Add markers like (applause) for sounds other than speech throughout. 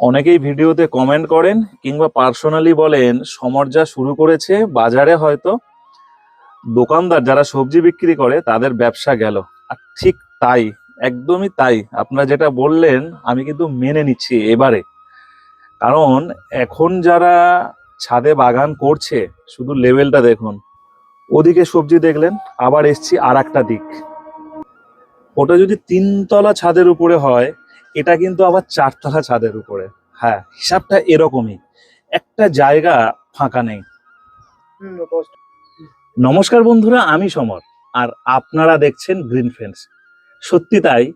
অনেকেই ভিডিওতে কমেন্ট করেন কিংবা পার্সোনালি বলেন সমর যা শুরু করেছে বাজারে হয়তো। দোকানদার যারা সবজি বিক্রি করে, তাদের ব্যবসা গেল। আর ঠিক তাই, একদমই তাই। আপনারা যেটা বললেন, আমি কিন্তু মেনে নিচ্ছি এবারে। কারণ এখন যারা ছাদে বাগান করছে, শুধু লেভেলটা দেখুন। ওদিকে সবজি দেখলেন, আবার এসছি আর একটা দিক। ওটা যদি তিনতলা ছাদের উপরে হয় এটা কিন্তু আবার চারতলা ছাদের উপরে। হ্যাঁ হিসাবটা এরকমই। একটা জায়গা ফাঁকা নেই। নমস্কার বন্ধুরা আমি সমর। আর আপনারা দেখছেন গ্রিন ফ্রেন্ডস সত্যি তাই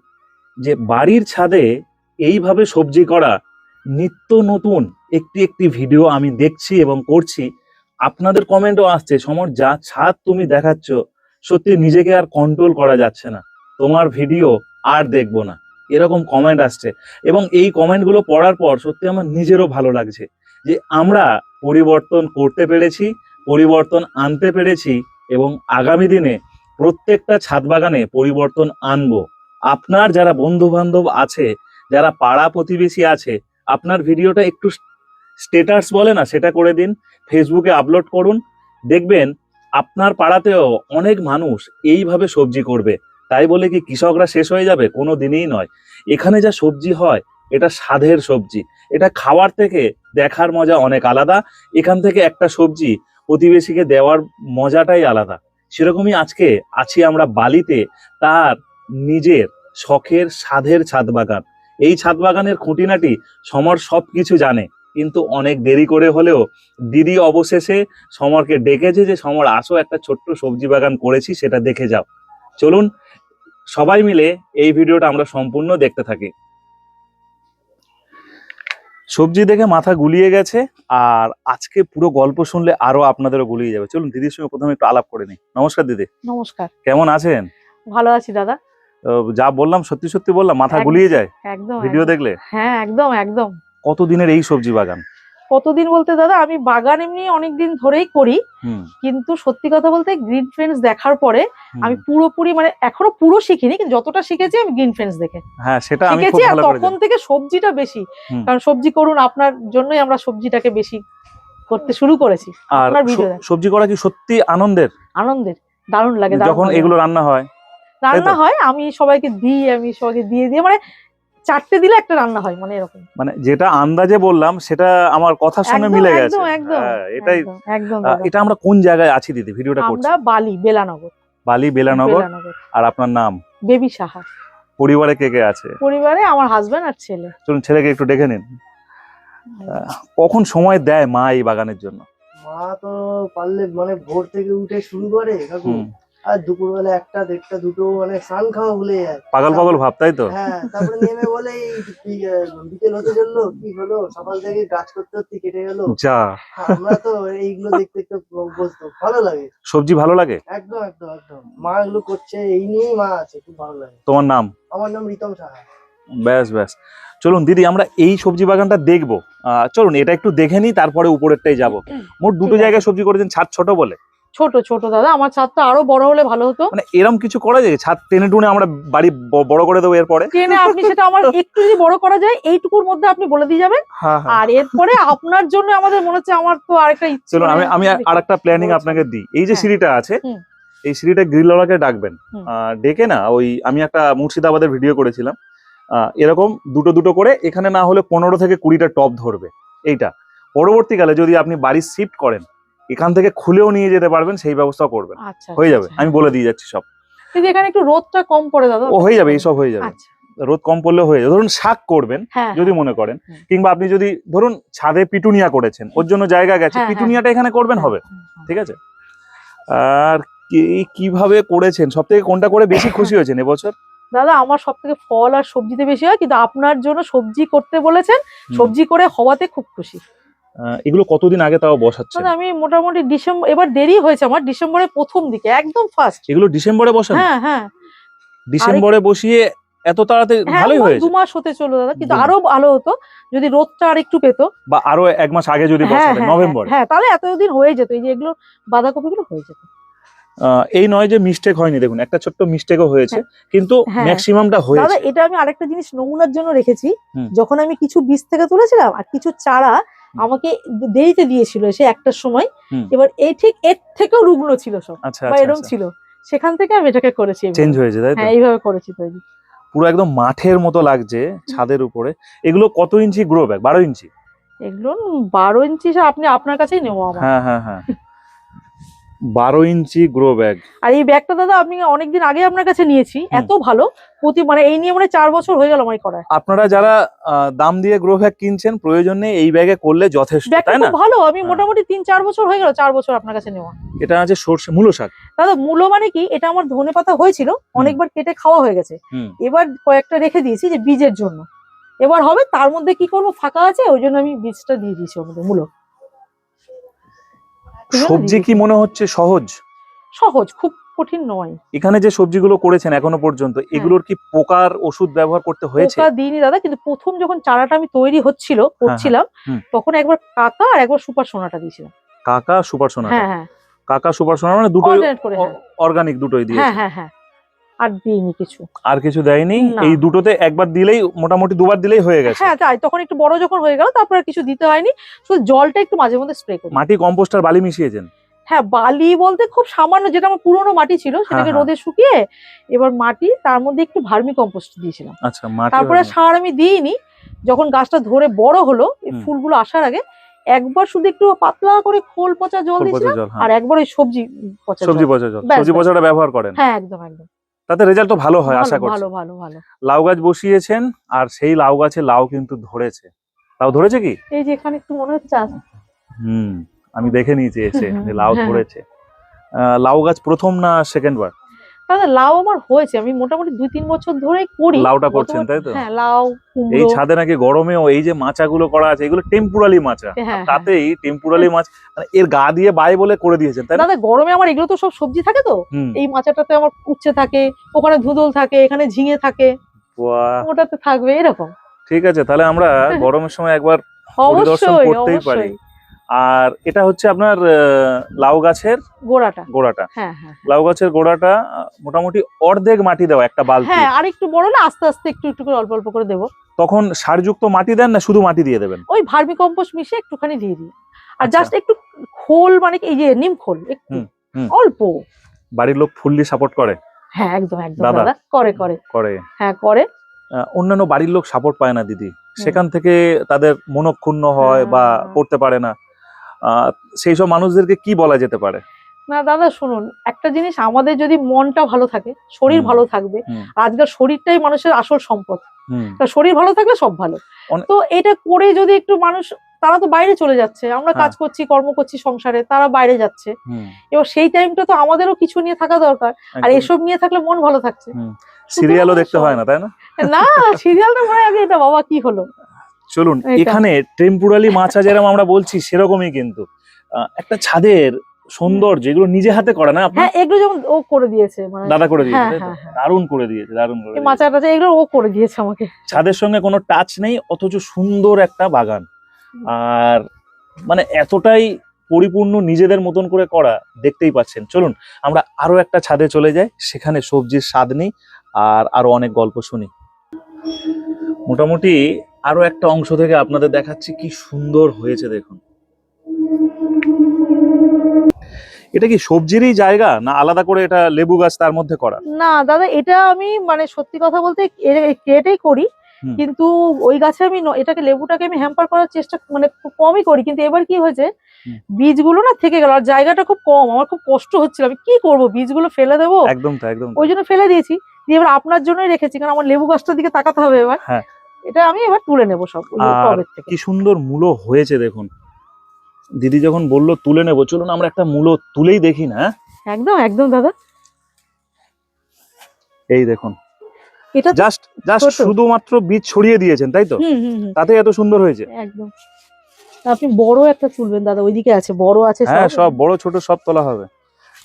যে বাড়ির ছাদে এইভাবে সবজি করা নিত্য নতুন একটি একটি ভিডিও আমি দেখছি এবং করছি। আপনাদের কমেন্টও আসছে সমর যা ছাদ তুমি দেখাচ্ছ সত্যি নিজেকে আর কন্ট্রোল করা যাচ্ছে না। তোমার ভিডিও আর দেখব না। এরকম কমেন্ট আসছে। এবং এই কমেন্টগুলো পড়ার পর সত্যি আমার নিজেরও ভালো লাগছে যে আমরা পরিবর্তন করতে পেরেছি, পরিবর্তন আনতে পেরেছি এবং আগামী দিনে প্রত্যেকটা ছাদ বাগানে পরিবর্তন আনব। আপনার যারা বন্ধু বান্ধব আছে, যারা পাড়া প্রতিবেশী আছে, আপনার ভিডিওটা একটু স্টেটাস বলে না, সেটা করে দিন। ফেসবুকে আপলোড করুন। দেখবেন আপনার পাড়াতেও অনেক মানুষ এইভাবে সবজি করবে। তাই বলে কি কৃষকরা শেষ হয়ে যাবে? কোনো দিনই নয়। এখানে যা সবজি হয়, এটা স্বাদের সবজি। এটা খাওয়ার থেকে দেখার মজা অনেক আলাদা। এখান থেকে একটা সবজি প্রতিবেশীকে দেওয়ার মজাটাই আলাদা। সেরকমই আজকে আছি আমরা বালিতে তার নিজের শখের স্বাদের ছাদ বাগান। এই ছাদ বাগানের খুঁটিনাটি সমর সব কিছু জানে, কিন্তু অনেক দেরি করে হলেও দিদি অবশেষে সমরকে ডেকেছে যে, সমর, আসো একটা ছোট্ট সবজি বাগান করেছি, সেটা দেখে যাও। চলুন সবাই মিলে এই ভিডিওটা আমরা সম্পূর্ণ দেখতে থাকি। সবজি দেখে মাথা গুলিয়ে গেছে আর আজকে পুরো গল্প শুনলে আরও আপনাদেরও গুলিয়ে যাবে। চলুন দিদির সঙ্গে প্রথমে একটু আলাপ করে নিই। নমস্কার দিদি। নমস্কার। কেমন আছেন? ভালো আছি দাদা। যা বললাম সত্যি সত্যি বললাম মাথা গুলিয়ে যায়? একদম ভিডিও দেখলে? হ্যাঁ একদম একদম। কতদিনের এই সবজি বাগান? কতদিন বলতে দাদা আমি বাগান এমনি অনেকদিন ধরেই করি কিন্তু সত্যি কথা বলতে গ্রিন ফ্রেন্ডস দেখার পরে আমি পুরোপুরি মানে এখনও পুরো শিখিনি কিন্তু যতটা শিখেছি আমি গ্রিন ফ্রেন্ডস দেখে। হ্যাঁ সেটা আমি শিখেছি আর তখন থেকে সবজিটা বেশি কারণ সবজি করুন আপনার জন্যই আমরা সবজিটাকে বেশি করতে শুরু করেছি। আর সবজি করা কি সত্যি আনন্দের? আনন্দের দারুণ লাগে যখন এগুলো রান্না হয় রান্না হয় আমি সবাইকে দিই আমি সবাইকে দিয়ে দিয়ে মানে চারটে দিলে একটা রান্না হয় মানে এরকম। মানে যেটা আন্দাজে বললাম সেটা আমার কথার সঙ্গে মিলে গেছে। একদম একদম। হ্যাঁ, এটাই একদম। এটা আমরা কোন জায়গায় আছি দিদি? ভিডিওটা করছি। আমরা বালি বেলানগর। বালি বেলানগর। আর আপনার নাম? বেবি সাহা। পরিবারে কে কে আছে? পরিবারে আমার হাজবেন্ড আর ছেলে। চলুন ছেলেকে একটু ডেকে নিন। কখন সময় দেয় মা এই বাগানের জন্য? মা তো পারলে মানে ভোর থেকে উঠে শুরু করে আর দুপুরবেলা একটা দেড়টা দুটো মানে স্নান খাওয়া ভুলে যায়। পাগল পাগল ভাব তাই তো? হ্যাঁ তারপরে নেমে বলে এই বিকেল হতে চলল? কি হলো? সকাল থেকে কাজ করতে করতে কেটে গেল? যা। আমরা তো এইগুলো দেখতে দেখতে বসতো। ভালো লাগে। সবজি ভালো লাগে? একদম একদম একদম। মা এগুলো করছে এই নিয়েই মা আছে খুব ভালো লাগে। তোমার নাম? আমার নাম রিতম সাহা। ব্যাস ব্যাস। চলুন দিদি আমরা এই সবজি বাগানটা দেখব। আহ, চলুন এটা একটু দেখে নিই তারপরে উপরেরটাই যাব। মোট দুটো জায়গায় সবজি করেছেন ছাদ ছোট বলে। ছোট ছোট দাদা আমার ছাদটা আরও বড় হলে ভালো হতো। মানে এরম কিছু করা যায়? ছাদ টেনে টুনে আমরা বাড়ি বড় করে দেবো এরপরে? ট্রেনে আপনি সেটা আমার একটু যদি বড় করা যায় এইটুকুর মধ্যে আপনি বলে দিয়ে যাবেন। হ্যাঁ হ্যাঁ। আর এরপরে আপনার জন্য আমাদের মনে হচ্ছে আমার তো আরেকটা ইচ্ছে। চলুন আমি আমি আর একটা প্ল্যানিং আপনাকে দিই। এই যে হ্যাঁ। সিঁড়িটা আছে এই সিঁড়িটা গ্রিলওয়ালাকে ডাকবেন। ডেকে না ওই আমি একটা মুর্শিদাবাদের ভিডিও করেছিলাম। আহ, এরকম দুটো দুটো করে এখানে না হলে পনেরো থেকে কুড়িটা টপ ধরবে। এইটা। পরবর্তীকালে যদি আপনি বাড়ি শিফট করেন এখান থেকে খুলেও নিয়ে যেতে পারবেন সেই ব্যবস্থা করবেন। আচ্ছা হয়ে যাবে আচ্ছা। আমি বলে দিয়ে যাচ্ছি সব। এখানে একটু রোদটা কম পড়ে দাদা। ও হয়ে যাবে এইসব হয়ে যাবে। আচ্ছা। রোদ কম পড়লেও হয়ে যাবে। ধরুন শাক করবেন হ্যাঁ যদি মনে করেন কিংবা আপনি যদি ধরুন ছাদে পিটুনিয়া করেছেন ওর জন্য জায়গা গেছে হ্যাঁ, হ্যাঁ। পিটুনিয়াটা এখানে করবেন হবে। ঠিক আছে? আর কি- কীভাবে করেছেন? সব থেকে কোনটা করে বেশি খুশি হয়েছেন এবছর? দাদা আমার সব থেকে ফল আর সবজিতে বেশি হয় কিন্তু আপনার জন্য সবজি করতে বলেছেন সবজি করে হওয়াতে খুব খুশি। এগুলো কতদিন আগে তাও বসাচ্ছে মানে আমি মোটামুটি ডিসেম্বর এবার দেরি হয়েছে আমার ডিসেম্বরের প্রথম দিকে একদম ফার্স্ট এগুলো ডিসেম্বরে বসান হ্যাঁ হ্যাঁ। ডিসেম্বরে বসিয়ে এত তাড়াতাড়ি হ্যাঁ ভালোই হয়েছে? দু মাস হতে চলো দাদা কিন্তু আরও ভালো হতো যদি রোদটা আর একটু পেতো। বা আরও এক মাস আগে যদি হ্যাঁ বসাতেন হ্যাঁ, হ্যাঁ। তাহলে এতদিন হয়ে যেত এই যে এগুলো বাঁধাকপি গুলো হয়ে যেত। এই নয় যে মিস্টেক হয়নি দেখুন একটা ছোট্ট মিস্টেকও হয়েছে কিন্তু। ম্যাক্সিমামটা দাদা হয়েছে। এটা আমি আরেকটা জিনিস নমুনার জন্য রেখেছি যখন আমি কিছু বীজ থেকে তুলেছিলাম আর কিছু চারা আমাকে দেরিতে দিয়েছিল সে একটার সময়। এবার এই ঠিক এর থেকেও রুগ্ন ছিল সব আচ্ছা বা আচ্ছা এরকম ছিল। সেখান থেকে আমি এটাকে করেছি চেঞ্জ হয়েছে তাই হ্যাঁ এইভাবে করেছি তৈরি। পুরো একদম মাঠের মতো লাগছে ছাদের উপরে। এগুলো কত ইঞ্চি গ্রো ব্যাগ? বারো ইঞ্চি? এগুলো বারো ইঞ্চি আপনি আপনার কাছেই নেব হ্যাঁ হ্যাঁ হ্যাঁ। বারো ইঞ্চি গ্রো ব্যাগ আর এই ব্যাগটা দাদা আমি অনেকদিন আগে আপনার কাছে নিয়েছি এত ভালো। প্রতি মানে এই নিয়ে মানে চার বছর হয়ে গেল আমার করায়। আপনারা যারা দাম দিয়ে গ্রো ব্যাগ কিনছেন প্রয়োজন এই ব্যাগে করলে যথেষ্ট তাই না? ভালো আমি হ্যাঁ। মোটামুটি তিন চার বছর হয়ে গেল চার বছর আপনার কাছে নেওয়া। এটা আছে সর্ষে মূলো শাক। দাদা মূলো মানে কি? এটা আমার ধনে পাতা হয়েছিল অনেকবার কেটে খাওয়া হয়ে গেছে। এবার কয়েকটা রেখে দিয়েছি যে বীজের জন্য। এবার হবে তার মধ্যে কি করব ফাঁকা আছে ওই জন্য আমি বীজটা দিয়ে দিয়েছি ওর মধ্যে মূলো। সবজি কি মনে হচ্ছে সহজ? সহজ খুব কঠিন নয়। এখানে যে সবজিগুলো করেছেন এখনও পর্যন্ত এগুলোর কি পোকার ওষুধ ব্যবহার করতে হয়েছে? পোকা দিইনি দাদা কিন্তু প্রথম যখন চারাটা আমি তৈরি হচ্ছিল করছিলাম তখন একবার কাকা আর একবার সুপার সোনাটা দিয়েছিলাম কাকা সুপার সোনা হ্যাঁ হ্যাঁ। কাকা সুপার সোনা মানে দুটোই হ্যাঁ। অর্গানিক দুটোই দিয়ে হ্যাঁ হ্যাঁ হ্যাঁ। আর দিইনি কিছু। আর কিছু দেয়নি? এই দুটোতে একবার দিলেই মোটামুটি দুবার দিলেই হয়ে গেছে? হ্যাঁ তাই। তখন একটু বড় যখন হয়ে গেল তারপর কিছু দিতে হয়নি। শুধু জলটা একটু মাঝে মধ্যে স্প্রে করি মাটি কম্পোস্ট আর বালি মিশিয়েছেন? হ্যাঁ বালি বলতে খুব সামান্য যেটা আমার পুরোনো মাটি ছিল সেটাকে হ্যাঁ। রোদে শুকিয়ে এবার মাটি তার মধ্যে একটু ভার্মি কম্পোস্ট দিয়েছিলাম। আচ্ছা তারপরে সার আমি দিইনি। যখন গাছটা ধরে বড় হলো। ফুলগুলো আসার আগে একবার শুধু একটু পাতলা করে খোল পচা জল দিয়েছিলাম হ্যাঁ। আর একবার ওই সবজি পচা জল। সবজি পচা জল। সবজি পচাটা ব্যবহার করেন? হ্যাঁ একদম একদম। তাতে রেজাল্ট তো ভালো হয় আশা করছি। ভালো ভালো ভালো। লাউ গাছ বসিয়েছেন আর সেই লাউ গাছে লাউ কিন্তু ধরেছে। লাউ ধরেছে কি? এই যে এখানে একটু মনে হচ্ছে আছে। হুম আমি দেখে নিয়েছি এসে যে লাউ হ্যাঁ। ধরেছে। আহ, লাউ গাছ প্রথম না সেকেন্ড বার? দাদা লাউ আমার হয়েছে আমি মোটামুটি দুই তিন বছর ধরে করি। লাউটা করছেন, তাই তো? হ্যাঁ লাউ এই ছাদে নাকি গরমেও এই যে মাচাগুলো করা আছে এগুলো টেম্পুরালি মাচা। হ্যাঁ, হ্যাঁ। তাতেই টেম্পুরালি মাছ মানে এর গা দিয়ে বাই বলে করে দিয়েছেন তাই না? দাদা গরমে আমার এগুলো তো সব সবজি থাকে তো? এই মাচাটাতে আমার উচ্ছে থাকে ওখানে ধুদল থাকে এখানে ঝিঙে থাকে। ওটাতে থাকবে এরকম। ঠিক আছে তাহলে আমরা গরমের সময় একবার পরিদর্শন অবশ্যই। করতেই পারি। আর এটা হচ্ছে আপনার লাউ গাছের গোড়াটা। গোড়াটা। হ্যাঁ হ্যাঁ লাউ গাছের গোড়াটা মোটামুটি অর্ধেক মাটি দেওয়া একটা বালতি। হ্যাঁ আর একটু বড় না আস্তে আস্তে একটু একটু করে অল্প অল্প করে দেবো। তখন সারযুক্ত মাটি দেন না শুধু মাটি দিয়ে দেবেন? ওই ভার্মি কম্পোস্ট মিশিয়ে একটুখানি দিয়ে দিই। আর আচ্ছা। জাস্ট একটু খোল মানে এই যে নিম খোল একটু। অল্প। বাড়ির লোক ফুললি সাপোর্ট করে? হ্যাঁ একদম একদম দাদা। করে করে। করে। হ্যাঁ করে। অন্যান্য বাড়ির লোক সাপোর্ট পায় না দিদি। সেখান থেকে তাদের মনক্ষুণ্ণ হয় হ্যাঁ। বা করতে পারে না। সেই সব মানুষদেরকে কি বলা যেতে পারে? না দাদা শুনুন একটা জিনিস আমাদের যদি মনটা ভালো থাকে শরীর ভালো থাকবে। আজকাল শরীরটাই মানুষের আসল সম্পদ। শরীর ভালো থাকলে সব ভালো। তো এটা করে যদি একটু মানুষ তারা তো বাইরে চলে যাচ্ছে আমরা হ্যাঁ। কাজ করছি কর্ম করছি সংসারে তারা বাইরে যাচ্ছে। এবার সেই টাইমটা তো আমাদেরও কিছু নিয়ে থাকা দরকার আর এসব নিয়ে থাকলে মন ভালো থাকছে। সিরিয়ালও দেখতে হয় না তাই না? না সিরিয়ালটা মনে হয় আগে এটা বাবা কি হলো? চলুন। এখানে টেম্পুরালি মাছা যেরকম আমরা বলছি সেরকমই কিন্তু। একটা ছাদের সৌন্দর্য এগুলো নিজে হাতে করে না হ্যাঁ এগুলো যেমন ও করে দিয়েছে মানে দাদা করে দিয়েছে হ্যাঁ হ্যাঁ হ্যাঁ। দারুণ করে দিয়েছে দারুণ করে। মাচা টাচা এগুলো ও করে দিয়েছে আমাকে। ছাদের সঙ্গে কোনো টাচ নেই অথচ সুন্দর একটা বাগান। আর মানে এতটাই পরিপূর্ণ নিজেদের মতন করে করা দেখতেই পাচ্ছেন। চলুন আমরা আরও একটা ছাদে চলে যাই সেখানে সবজির স্বাদ নিই আর আরও অনেক গল্প শুনি। মোটামুটি আরও একটা অংশ থেকে আপনাদের দেখাচ্ছি কি সুন্দর হয়েছে দেখুন। এটা কি সবজিরই জায়গা না আলাদা করে এটা লেবু গাছ তার মধ্যে করা? না দাদা এটা আমি মানে সত্যি কথা বলতে কেটেই করি কিন্তু ওই গাছে আমি এটাকে লেবুটাকে আমি হ্যাম্পার করার চেষ্টা মানে খুব কমই করি কিন্তু এবার কি হয়েছে বীজগুলো না থেকে গেল আর জায়গাটা খুব কম আমার খুব কষ্ট হচ্ছিল আমি কি করব বীজগুলো ফেলে দেবো? একদম তো একদম ওই জন্য ফেলে দিয়েছি দিয়ে এবার আপনার জন্যই রেখেছি কারণ আমার লেবু গাছটার দিকে তাকাতে হবে এবার। হ্যাঁ। এটা আমি এবার তুলে নেব সব টবের থেকে। কি সুন্দর মূলো হয়েছে দেখুন। দিদি যখন বলল তুলে নেব চলুন আমরা একটা মূলো তুলেই দেখি না হ্যাঁ? একদম একদম দাদা। এই দেখুন। এটা জাস্ট জাস্ট শুধুমাত্র বীজ ছড়িয়ে দিয়েছেন তাই তো? তাতে এত সুন্দর হয়েছে। একদম। আপনি বড় একটা তুলবেন দাদা ওইদিকে আছে বড় আছে হ্যাঁ সব। বড় ছোট সব তোলা হবে।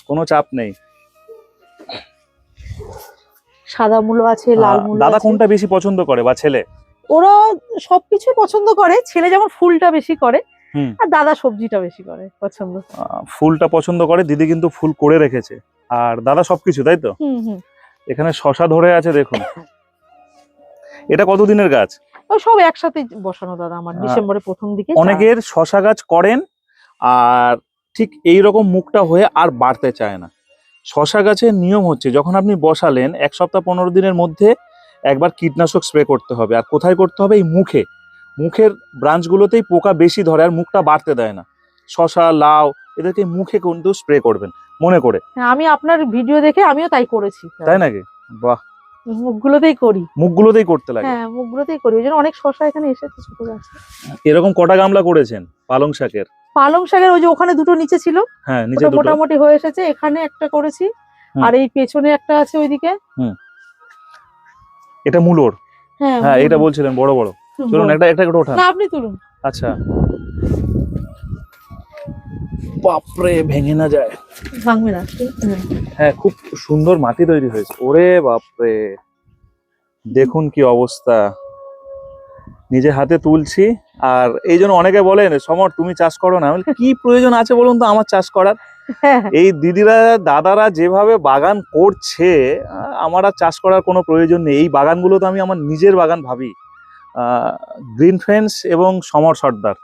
কোনো চাপ নেই। সাদা মূলো আছে লাল মূলো দাদা কোনটা বেশি পছন্দ করে বা ছেলে? ওরা সবকিছুই পছন্দ করে। ছেলে যেমন ফুলটা বেশি করে। আর দাদা সবজিটা বেশি করে পছন্দ। ফুলটা পছন্দ করে দিদি কিন্তু ফুল করে রেখেছে। আর দাদা সবকিছু তাই তো? এখানে শশা ধরে আছে দেখুন। এটা কতদিনের গাছ? সব একসাথে বসানো দাদা আমার ডিসেম্বরের প্রথম দিকে। অনেকের শশা গাছ করেন আর ঠিক এই রকম মুখটা হয়ে আর বাড়তে চায় না। শশা গাছের নিয়ম হচ্ছে যখন আপনি বসালেন এক সপ্তাহ পনেরো দিনের মধ্যে একবার কীটনাশক স্প্রে করতে হবে। আর কোথায় করতে হবে? এই মুখে। মুখের ব্রাঞ্চগুলোতেই পোকা বেশি ধরে আর মুখটা বাড়তে দেয় না। শশা লাউ এদেরকে মুখে কিন্তু স্প্রে করবেন মনে করে। হ্যাঁ, আমি আপনার ভিডিও দেখে আমিও তাই করেছি। তাই নাকি? বাহ! মুখগুলোতেই করি। মুখগুলোতেই করতে লাগে। হ্যাঁ মুখগুলোতেই করি। ওই জন্য অনেক শশা এখানে এসেছে ছোট গাছ। এরকম কটা গামলা করেছেন পালং শাকের? পালং শাকের ওই যে ওখানে দুটো নিচে ছিল। হ্যাঁ নিচে মোটামুটি হয়ে এসেছে। এখানে একটা করেছি। আর এই পেছনে একটা আছে ওইদিকে। এটা মূলোর। হ্যাঁ হ্যাঁ এটা বলছিলেন বড় বড়। চলুন। একটা একটা করে ওঠান। না আপনি তুলুন। আচ্ছা। বাপরে ভেঙে না যায়। ভাঙবে না। হ্যাঁ খুব সুন্দর মাটি তৈরি হয়েছে। ওরে বাপরে। দেখুন কি অবস্থা। নিজে হাতে তুলছি আর এই জন্য অনেকে বলেন সমর তুমি চাষ করো না। কি প্রয়োজন আছে বলুন তো? আমার চাষ করার। (laughs) এই দিদিরা দাদারা যেভাবে বাগান করছে আমার আর চাষ করার কোনো প্রয়োজন নেই। এই বাগানগুলো তো আমি আমার নিজের বাগান ভাবি। গ্রিন ফেন্স এবং সমর সর্দার।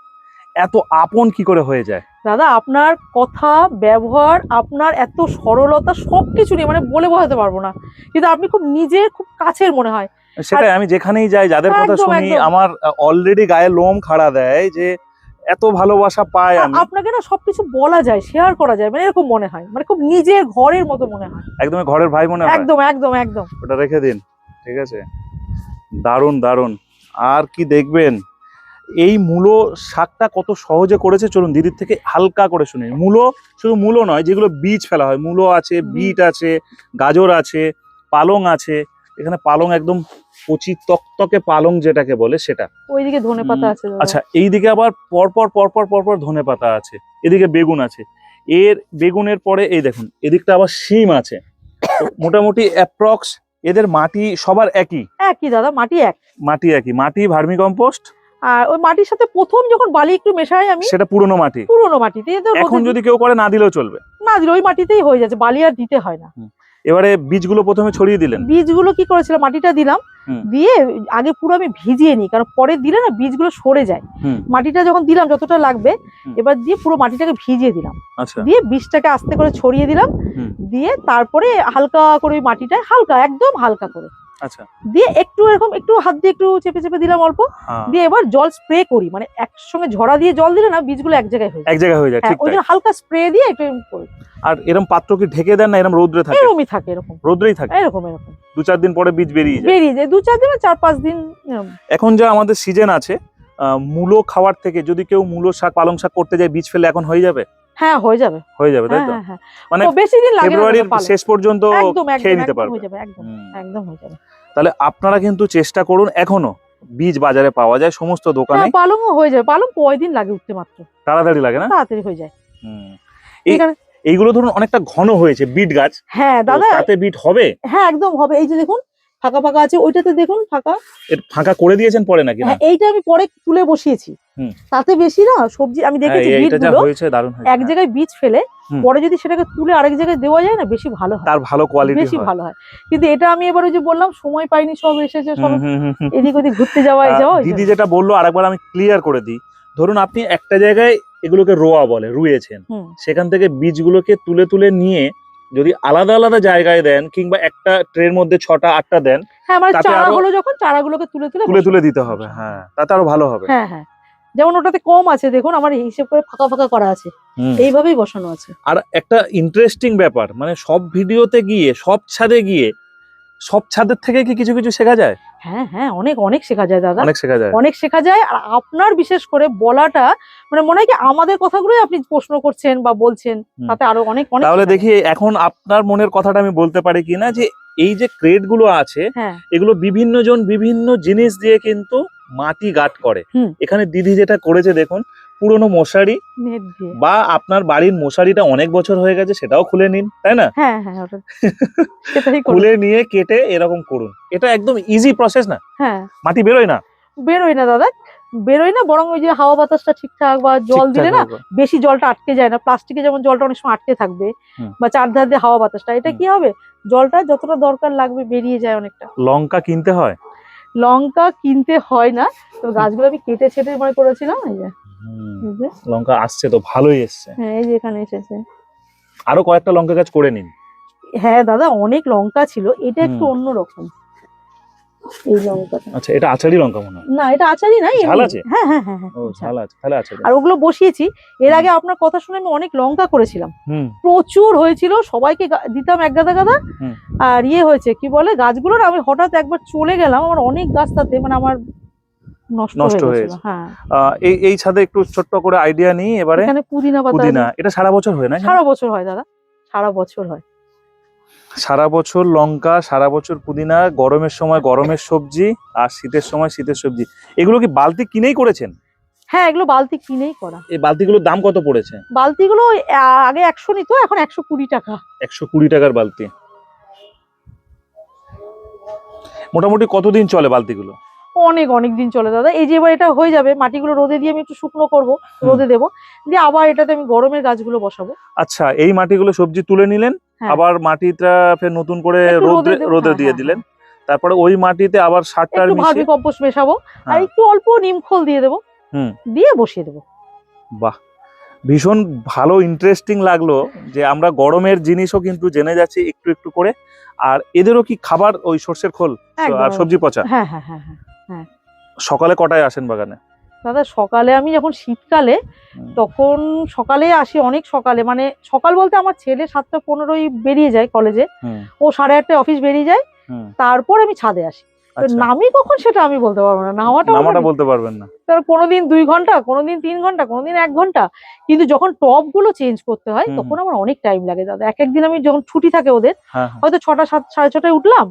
এত আপন কি করে হয়ে যায়? দাদা আপনার কথা ব্যবহার আপনার এত সরলতা সবকিছু নিয়ে মানে বলে বোঝাতে পারব না। কিন্তু আপনি খুব নিজে খুব কাছের মনে হয়। সেটাই আমি যেখানেই যাই যাদের কথা শুনি আমার অলরেডি গায়ে লোম খাড়া দেয় যে এত ভালোবাসা পায় আ- আমি। আপনাকে না সবকিছু বলা যায় শেয়ার করা যায় মানে এরকম মনে হয় মানে খুব নিজের ঘরের মতো মনে হয়। একদম ঘরের ভাই মনে হয়? একদম একদম একদম। ওটা রেখে দিন ঠিক আছে? দারুণ দারুণ। আর কি দেখবেন? এই মূলো শাকটা কত সহজে করেছে? চলুন দিদির থেকে হালকা করে শুনি। মূলো শুধু মূলো নয় যেগুলো বীজ ফেলা হয়। মূলো আছে বিট আছে গাজর আছে পালং আছে। এখানে পালং একদম কচি তকতকে পালং যেটাকে বলে সেটা। ওইদিকে ধনে পাতা আছে আচ্ছা এইদিকে আবার পরপর পরপর পরপর ধনে পাতা আছে। এদিকে বেগুন আছে। এর বেগুনের পরে এই দেখুন এদিকটা আবার শিম আছে। মোটামুটি অ্যাপ্রক্স এদের মাটি সবার একই? একই দাদা মাটি এক। মাটি একই। মাটি ভার্মি কম্পোস্ট আর ওই মাটির সাথে প্রথম যখন বালি একটু মেশাই আমি সেটা পুরনো মাটি। পুরনো মাটিতে। এখন যদি কেউ করে না দিলেও চলবে। না দিলে ওই মাটিতেই হয়ে যাচ্ছে বালি আর দিতে হয় না। এবারে বীজগুলো প্রথমে ছড়িয়ে দিলেন। বীজগুলো কি করেছিলাম? মাটিটা দিলাম। দিয়ে আগে পুরো আমি ভিজিয়ে নিই কারণ পরে দিলে না বীজগুলো সরে যায়। মাটিটা যখন দিলাম যতটা লাগবে এবার দিয়ে পুরো মাটিটাকে ভিজিয়ে দিলাম। আচ্ছা। দিয়ে বীজটাকে আস্তে করে ছড়িয়ে দিলাম। দিয়ে তারপরে হালকা করে মাটিটা হালকা একদম হালকা করে। আচ্ছা। দিয়ে একটু এরকম একটু হাত দিয়ে একটু চেপে চেপে দিলাম অল্প। হ্যাঁ। দিয়ে এবার জল স্প্রে করি। মানে একসঙ্গে ঝরা দিয়ে জল দিলে না বীজগুলো এক জায়গায় হয়ে এক জায়গায় হয়ে যায় হ্যাঁ ঠিক ওই জন্য হালকা স্প্রে দিয়ে একটু করি। আর এরম পাত্র কি ঢেকে দেন না এরম রৌদ্রে থাকে? এরকমই থাকে এরকম। রৌদ্রেই থাকে? এরকম এরকম। দু চার দিন পরে বীজ বেরিয়ে যায়। বেরিয়ে যায়। দু চার দিন চার পাঁচ দিন এখন যা আমাদের সিজন আছে মূলো খাওয়ার থেকে যদি কেউ মূলো শাক পালং শাক করতে যায় বীজ ফেলে এখন হয়ে যাবে? হ্যাঁ হয়ে যাবে। হয়ে যাবে তাই হ্যাঁ তো? হ্যাঁ হ্যাঁ। মানে বেশি দিন লাগে ফেব্রুয়ারির শেষ পর্যন্ত খেয়ে নিতে পারবে হয়ে যাবে একদম একদম হয়ে যাবে। তাহলে আপনারা কিন্তু চেষ্টা করুন এখনও বীজ বাজারে পাওয়া যায় সমস্ত দোকানে। পালংও হয়ে যাবে পালং কয়দিন লাগে উঠতে মাত্র। তাড়াতাড়ি লাগে না? তাড়াতাড়ি হয়ে যায়। এখানে এইগুলো ধরুন অনেকটা ঘন হয়েছে বিট গাছ। হ্যাঁ দাদা। তাতে বিট হবে? হ্যাঁ একদম হবে। এই যে দেখুন ফাঁকা ফাঁকা আছে ওইটাতে দেখুন ফাঁকা। ফাঁকা করে দিয়েছেন পরে নাকি? হ্যাঁ এইটা আমি পরে তুলে বসিয়েছি। তাতে বেশি না সবজি আমি হ্যাঁ, দেখেছি এক। জায়গায় বীজ ফেলে পরে যদি সেটাকে তুলে আরেক জায়গায় দেওয়া যায় না বেশি ভালো হয়। তার ভালো কোয়ালিটি বেশি ভালো হয়। কিন্তু এটা আমি এবার ওই যে বললাম সময় পাইনি সব এসেছে সব এদিক ওদিক ঘুরতে যাওয়া যাওয়া দিদি যেটা বলল আরেকবার আমি ক্লিয়ার করে দিই। ধরুন আপনি একটা জায়গায় এগুলোকে রোয়া বলে রুয়েছেন সেখান থেকে বীজগুলোকে তুলে তুলে নিয়ে যদি আলাদা আলাদা জায়গায় দেন কিংবা একটা ট্রের মধ্যে ছটা আটটা দেন হ্যাঁ মানে চারাগুলো যখন চারাগুলোকে তুলে তুলে তুলে। তুলে দিতে হবে হ্যাঁ তাতে আরও ভালো হবে। হ্যাঁ হ্যাঁ যেমন ওটাতে কম আছে দেখুন আমার হিসেব করে ফাঁকা ফাঁকা করা আছে এইভাবেই বসানো আছে। আর একটা ইন্টারেস্টিং ব্যাপার মানে সব ভিডিওতে গিয়ে সব ছাদে গিয়ে সব ছাদের থেকে কি কিছু কিছু শেখা যায়? হ্যাঁ হ্যাঁ অনেক অনেক শেখা যায় দাদা। অনেক শেখা যায়। অনেক শেখা যায়। আর আপনার বিশেষ করে বলাটা মানে মনে হয় কি আমাদের কথাগুলোই আপনি প্রশ্ন করছেন বা বলছেন তাতে আরও অনেক অনেক তাহলে দেখি এখন আপনার মনের কথাটা আমি বলতে পারি কিনা যে এই যে ক্রেডগুলো আছে হ্যাঁ। এগুলো বিভিন্ন জন বিভিন্ন জিনিস দিয়ে কিন্তু মাটি গাট করে। এখানে দিদি যেটা করেছে দেখুন পুরনো মশারি বা আপনার বাড়ির মশারিটা অনেক বছর হয়ে গেছে সেটাও খুলে নিন তাই না? হ্যাঁ হ্যাঁ খুলে নিয়ে কেটে এরকম করুন। এটা একদম ইজি প্রসেস না? হ্যাঁ। মাটি বেরোয় না? বেরোয় না দাদা বেরোয় না বরং ওই যে হাওয়া বাতাসটা ঠিকঠাক বা জল দিলে না বেশি জলটা আটকে যায় না। প্লাস্টিকে যেমন জলটা অনেক সময় আটকে থাকবে। বা চারধার দিয়ে হাওয়া বাতাসটা এটা কি হবে? জলটা যতটা দরকার লাগবে বেরিয়ে যায় অনেকটা। লঙ্কা কিনতে হয়? লঙ্কা কিনতে হয় না তো গাছগুলো আমি কেটে ছেটে মনে করেছিলাম এই যে লঙ্কা আসছে তো ভালোই এসছে। হ্যাঁ এই যে এখানে এসেছে। আরও কয়েকটা লঙ্কা গাছ করে নিন। হ্যাঁ দাদা অনেক লঙ্কা ছিল। এটা একটু হুম। অন্যরকম এই লঙ্কাটা। আচ্ছা এটা আচারি লঙ্কা মনে হয়? না এটা আচারই না ঝাল আছে? হ্যাঁ হ্যাঁ হ্যাঁ হ্যাঁ ও ঝাল। আছে তাহলে আচারি আর ওগুলো বসিয়েছি। এর আগে আপনার কথা শুনে আমি অনেক লঙ্কা করেছিলাম। হুম। প্রচুর হয়েছিল সবাইকে দিতাম এক গাদা গাদা। আর ইয়ে হয়েছে কি বলে গাছগুলো না আমি হঠাৎ একবার চলে গেলাম। আমার অনেক গাছ তাতে মানে আমার নষ্ট হয়ে হয়েছে। হ্যাঁ। এই এই ছাদে একটু ছোট্ট করে আইডিয়া নিই এবারে। এখানে পুদিনা পাতা পুদিনা এটা সারা বছর হয় না সারা বছর হয় দাদা সারা বছর হয়। সারা বছর লঙ্কা সারা বছর পুদিনা গরমের সময় গরমের সবজি আর শীতের সময় শীতের সবজি। এগুলো কি বালতি কিনেই করেছেন? হ্যাঁ এগুলো বালতি কিনেই করা। এই বালতিগুলোর দাম কত পড়েছে? বালতিগুলো আগে একশো নিত এখন একশো কুড়ি টাকা। একশো কুড়ি টাকার বালতি। মোটামুটি কতদিন চলে বালতিগুলো? অনেক অনেক দিন চলে দাদা এই যে এবার এটা হয়ে যাবে মাটিগুলো রোদে দিয়ে আমি একটু শুকনো করব রোদে দেবো। দিয়ে আবার এটাতে আমি গরমের গাছগুলো বসাবো। আচ্ছা এই মাটিগুলো সবজি তুলে নিলেন হ্যাঁ। আবার মাটিটা ফের নতুন করে রোদে রোদে হ্যাঁ, দিয়ে হ্যাঁ, দিলেন। তারপরে ওই মাটিতে আবার সার টার একটু ভার্মি কম্পোস্ট মেশাবো আর। একটু অল্প নিমখোল দিয়ে দেবো। হুম। দিয়ে বসিয়ে দেবো। বাহ! ভীষণ ভালো ইন্টারেস্টিং লাগল যে আমরা গরমের জিনিসও কিন্তু জেনে যাচ্ছি একটু একটু করে। আর এদেরও কি খাবার ওই সর্ষের খোল আর সবজি পচা? হ্যাঁ হ্যাঁ হ্যাঁ। হ্যাঁ। সকালে কটায় আসেন বাগানে? দাদা সকালে আমি যখন শীতকালে তখন সকালে আসি অনেক সকালে। মানে সকাল বলতে আমার ছেলে সাতটা পনেরোই বেরিয়ে যায় কলেজে ও সাড়ে আটটায় অফিস বেরিয়ে যায়। তারপর আমি ছাদে আসি। আচ্ছা। নামি কখন সেটা আমি বলতে পারব না। নামাটা নামাটা বলতে পারবেন না। তার কোনোদিন দুই ঘণ্টা কোনোদিন তিন ঘণ্টা কোনোদিন এক ঘণ্টা। কিন্তু যখন টপগুলো চেঞ্জ করতে হয় তখন আমার অনেক টাইম লাগে দাদা। এক একদিন আমি যখন ছুটি থাকে ওদের হ্যাঁ হ্যাঁ, হয়তো ছটা সাত সাড়ে ছটায় উঠলাম।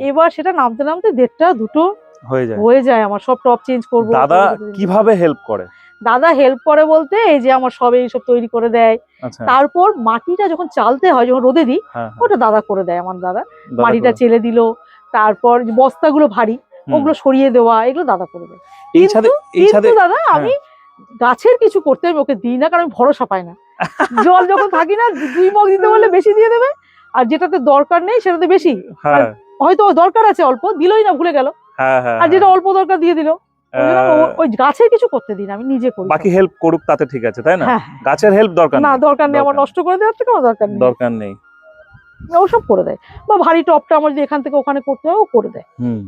এবার সেটা নামতে নামতে দেড়টা দুটো হয়ে যায়। হয়ে যায় আমার সব টপ চেঞ্জ করব। দাদা। কীভাবে হেল্প করে? দাদা হেল্প করে বলতে এই যে আমার সব এইসব তৈরি করে দেয়। আচ্ছা। তারপর মাটিটা যখন চালতে হয় যখন রোদে দিই হ্যাঁ হ্যাঁ, ওটা দাদা করে দেয় আমার দাদা। মাটিটা চেলে দিল তারপর বস্তাগুলো ভারী ওগুলো সরিয়ে দেওয়া এগুলো দাদা করে দেয়। এই ছাদে এই ছাদে দাদা আমি গাছের কিছু করতে আমি ওকে দিই না কারণ আমি ভরসা পাই না। (laughs) জল যখন থাকি না দুই মগ দিতে বললে বেশি দিয়ে দেবে আর যেটাতে দরকার নেই সেটাতে বেশি। হ্যাঁ। হয়তো দরকার আছে অল্প দিলই না ভুলে গেল। হ্যাঁ হ্যাঁ আর যেটা অল্প দরকার দিয়ে দিল ওই হ্যাঁ, গাছের কিছু করতে দিই না আমি নিজে করি। বাকি হেল্প করুক তাতে ঠিক আছে তাই না? হ্যাঁ গাছের হেল্প দরকার না দরকার নেই আমার নষ্ট করে দেওয়ার থেকে আমার দরকার নেই। দরকার নেই। ওসব করে দেয়। বা ভারী টপটা আমার যে এখান থেকে ওখানে করতে হয় ও করে দেয়। হুম।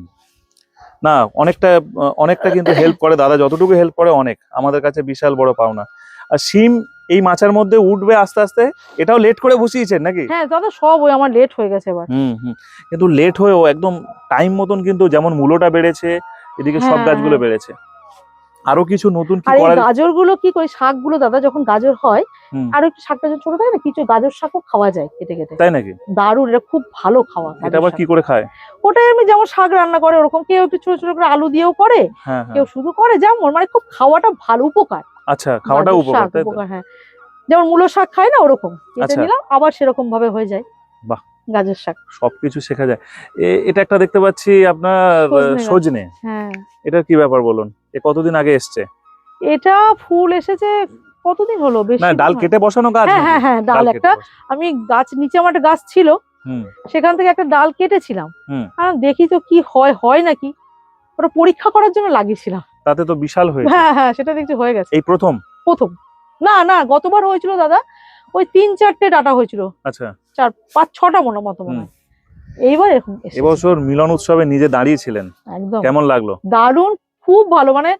না অনেকটা অনেকটা কিন্তু (coughs) হেল্প করে দাদা যতটুকু হেল্প করে অনেক। আমাদের কাছে বিশাল বড় পাওনা। আর সিম এই মাচার মধ্যে উঠবে আস্তে আস্তে এটাও লেট করে বসিয়েছেন নাকি? হ্যাঁ দাদা সব ওই আমার লেট হয়ে গেছে এবার। হুম হুম কিন্তু লেট হয়েও একদম টাইম মতন কিন্তু যেমন মূলোটা বেড়েছে এদিকে সব হ্যাঁ, গাছগুলো। বেড়েছে। আরও কিছু নতুন কি করার গাজরগুলো কি করি শাকগুলো দাদা যখন গাজর হয় আর একটু শাকটা যখন ছোট থাকে না কিছু গাজর শাকও খাওয়া যায় কেটে কেটে তাই নাকি? দারুণ এটা খুব ভালো খাওয়া এটা আবার কি করে খায়? ওটাই আমি যেমন শাক রান্না করে ওরকম কেউ একটু ছোট ছোট করে আলু দিয়েও করে হ্যাঁ হ্যাঁ। কেউ শুধু করে যেমন মানে খুব খাওয়াটা ভালো উপকার। আচ্ছা খাওয়াটা উপকার তাই তো? হ্যাঁ। যেমন মূলো শাক খায় না ওরকম। কেটে আচ্ছা। নিলাম আবার সেরকম ভাবে হয়ে যায়। বাহ। গাজর শাক। সবকিছু শেখা যায়। এটা একটা দেখতে পাচ্ছি আপনার সজনে। হ্যাঁ। এটার কি ব্যাপার বলুন? এ কতদিন আগে এসছে? এটা ফুল এসেছে কতদিন হলো? বেশি না ডাল কেটে বসানো গাছ হ্যাঁ হ্যাঁ হ্যাঁ ডাল একটা আমি গাছ নিচে আমার একটা গাছ ছিল। হুম। সেখান থেকে একটা ডাল কেটেছিলাম। হুম। আর দেখি তো কি হয় হয় নাকি। ওটা পরীক্ষা করার জন্য লাগিয়েছিলাম। তাতে তো বিশাল হয়েছে। হ্যাঁ হ্যাঁ সেটা দেখছি হয়ে গেছে। এই প্রথম? প্রথম। না না গতবার হয়েছিল দাদা ওই তিন চারটে ডাটা হয়েছিল। আচ্ছা। চার পাঁচ ছটা মনে মতো মনে হয়। এইবার এরকম। এবছর মিলন উৎসবে নিজে দাঁড়িয়েছিলেন। একদম। কেমন লাগল? দারুণ খুব ভালো মানে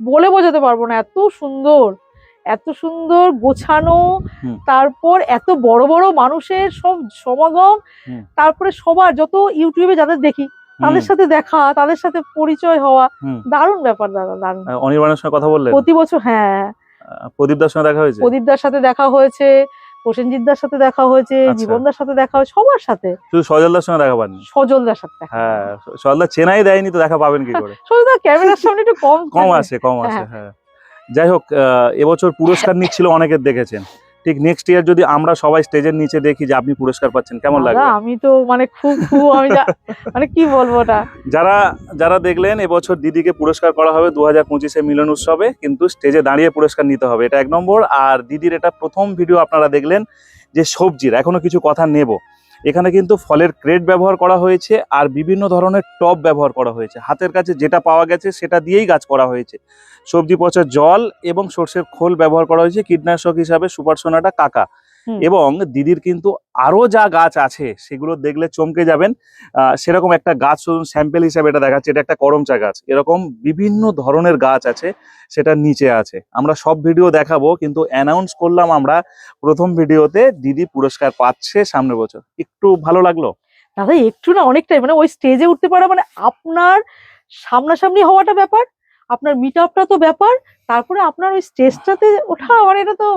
বলে বোঝাতে পারব না এত সুন্দর এত সুন্দর গোছানো তারপর এত বড় বড় মানুষের সব সমাগম তারপরে সবার যত ইউটিউবে যাদের দেখি তাদের সাথে দেখা তাদের সাথে পরিচয় হওয়া। দারুণ ব্যাপার দাদা দারুণ। অনির্বাণের সঙ্গে কথা বললেন? প্রতি বছর হ্যাঁ। আহ, প্রদীপদার সঙ্গে দেখা হয়েছে? প্রদীপদার সাথে দেখা হয়েছে প্রসেনজিৎদার সাথে দেখা হয়েছে আচ্ছা। জীবনদার সাথে দেখা হয়েছে সবার সাথে। শুধু সজলদার সঙ্গে দেখা পাননি? সজলদার সাথে হ্যাঁ সজলদা চেনাই দেয়নি তো দেখা পাবেন কি করে? সজলদার ক্যামেরার সামনে একটু কম কম। আসে কম আসে হ্যাঁ। হ্যাঁ। যাই হোক এবছর পুরস্কার নিচ্ছিল অনেকের দেখেছেন। ঠিক নেক্সট ইয়ার যদি আমরা সবাই স্টেজের নিচে দেখি যে আপনি পুরস্কার পাচ্ছেন কেমন লাগে লাগবে আমি তো মানে খুব খুব আমি মানে কি বলব ওটা? যারা যারা দেখলেন এবছর দিদিকে পুরস্কার করা হবে দু হাজার পঁচিশে মিলন উৎসবে কিন্তু স্টেজে দাঁড়িয়ে পুরস্কার নিতে হবে এটা এক নম্বর। আর দিদির এটা প্রথম ভিডিও আপনারা দেখলেন যে সবজির এখনও কিছু কথা নেব। এখানে কিন্তু ফলের ক্রেট ব্যবহার করা হয়েছে আর বিভিন্ন ধরনের টপ ব্যবহার করা হয়েছে। হাতের কাছে যেটা পাওয়া গেছে সেটা দিয়েই গাছ করা হয়েছে। সবজি পচা জল এবং সর্ষের খোল ব্যবহার করা হয়েছে। কীটনাশক হিসাবে সুপারসোনাটা কাকা। এবং দিদির কিন্তু আরও যা গাছ আছে সেগুলো দেখলে চমকে যাবেন। সেরকম একটা গাছ স্যাম্পেল হিসাবে এটা দেখাচ্ছে এটা একটা করমচা গাছ। এরকম বিভিন্ন ধরনের গাছ আছে সেটা নিচে আছে। আমরা সব ভিডিও দেখাবো কিন্তু অ্যানাউন্স করলাম আমরা প্রথম ভিডিওতে দিদি পুরস্কার পাচ্ছে সামনের বছর। একটু ভালো লাগল? দাদা একটু না অনেকটাই মানে ওই স্টেজে উঠতে পারা মানে আপনার সামনাসামনি হওয়াটা ব্যাপার আপনার মিট আপটা তো ব্যাপার তারপরে আপনার ওই স্টেজটাতে ওঠা মানে এটা তো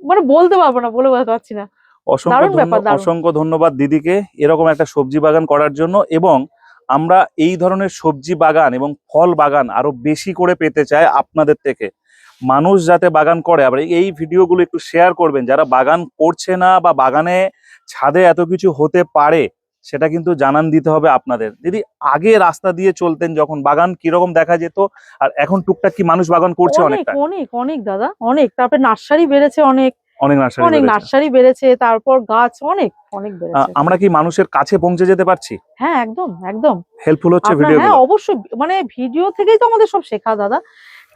মানে বলতে পারব না বলে বলতে পারছি না। অসংখ্য। অসংখ্য ধন্যবাদ দিদিকে এরকম একটা সবজি বাগান করার জন্য এবং আমরা এই ধরনের সবজি বাগান এবং ফল বাগান আরও বেশি করে পেতে চাই আপনাদের থেকে। মানুষ যাতে বাগান করে আবার এই ভিডিওগুলো একটু শেয়ার করবেন। যারা বাগান করছে না বা বাগানে ছাদে এত কিছু হতে পারে সেটা কিন্তু জানান দিতে হবে আপনাদের। দিদি আগে রাস্তা দিয়ে চলতেন যখন বাগান কীরকম দেখা যেত? আর এখন টুকটাক কি মানুষ বাগান করছে অনেক অনেকটা? অনেক অনেক দাদা অনেক। তারপরে নার্সারি বেড়েছে অনেক। অনেক নার্সারি অনেক নার্সারি বেড়েছে তারপর গাছ অনেক অনেক বেড়েছে। আমরা কি মানুষের কাছে পৌঁছে যেতে পারছি? হ্যাঁ একদম একদম। হেল্পফুল হচ্ছে ভিডিও হ্যাঁ অবশ্যই মানে ভিডিও থেকেই তো আমাদের সব শেখা দাদা।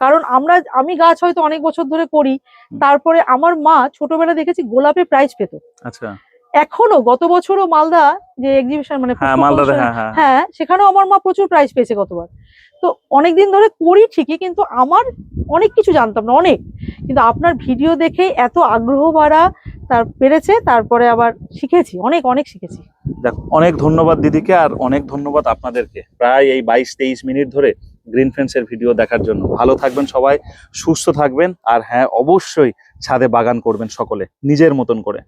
কারণ আমরা আমি গাছ হয়তো অনেক বছর ধরে করি। তারপরে আমার মা ছোটবেলা দেখেছি গোলাপে প্রাইজ পেত। আচ্ছা। এখনও গত বছরও মালদা যে এক্সিবিশন মানে হ্যাঁ হ্যাঁ হ্যাঁ। হ্যাঁ সেখানেও আমার মা প্রচুর প্রাইজ পেয়েছে গতবার। তো অনেকদিন ধরে করি ঠিকই কিন্তু আমার অনেক কিছু জানতাম না অনেক। কিন্তু আপনার ভিডিও দেখে এত আগ্রহ বাড়া তার পেরেছে তারপরে আবার শিখেছি অনেক অনেক শিখেছি। দেখ অনেক ধন্যবাদ দিদিকে আর অনেক ধন্যবাদ আপনাদেরকে প্রায় এই বাইশ তেইশ মিনিট ধরে গ্রিন ফ্রেন্ডসের ভিডিও দেখার জন্য। ভালো থাকবেন সবাই সুস্থ থাকবেন আর হ্যাঁ অবশ্যই ছাদে বাগান করবেন সকলে নিজের মতন করে।